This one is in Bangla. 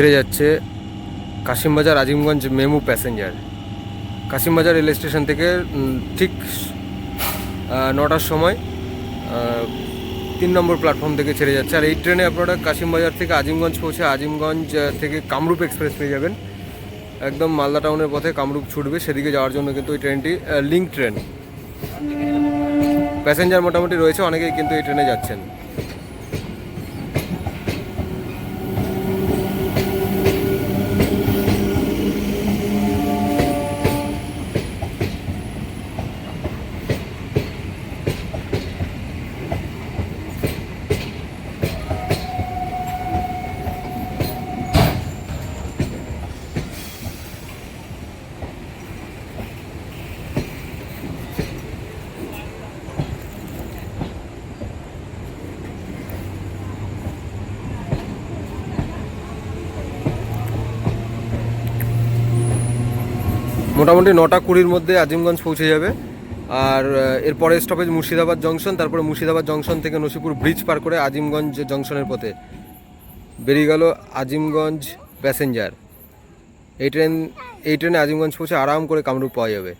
ছেড়ে যাচ্ছে Kasimbazar Azimganj MEMU passenger. Kasimbazar rail station থেকে ঠিক নটার সময় তিন নম্বর প্ল্যাটফর্ম থেকে ছেড়ে যাচ্ছে। আর এই ট্রেনে আপনারা কাশিমবাজার থেকে আজিমগঞ্জ পৌঁছে আজিমগঞ্জ থেকে কামরূপ এক্সপ্রেস পেয়ে যাবেন। একদম মালদা টাউনের পথে কামরূপ ছুটবে, সেদিকে যাওয়ার জন্য কিন্তু এই ট্রেনটি লিঙ্ক ট্রেন। প্যাসেঞ্জার মোটামুটি রয়েছে, অনেকেই কিন্তু এই ট্রেনে যাচ্ছেন। মোটামুটি নটা কুড়ির মধ্যে আজিমগঞ্জ পৌঁছে যাবে। আর এরপরে স্টপেজ মুর্শিদাবাদ জংশন তারপরে মুর্শিদাবাদ জংশন থেকে নসিপুর ব্রিজ পার করে আজিমগঞ্জ জংশনের পথে। বেরিয়ে গেল আজিমগঞ্জ প্যাসেঞ্জার এই ট্রেন এই ট্রেনে আজিমগঞ্জ পৌঁছে আরাম করে কামরূপ পাওয়া যাবে।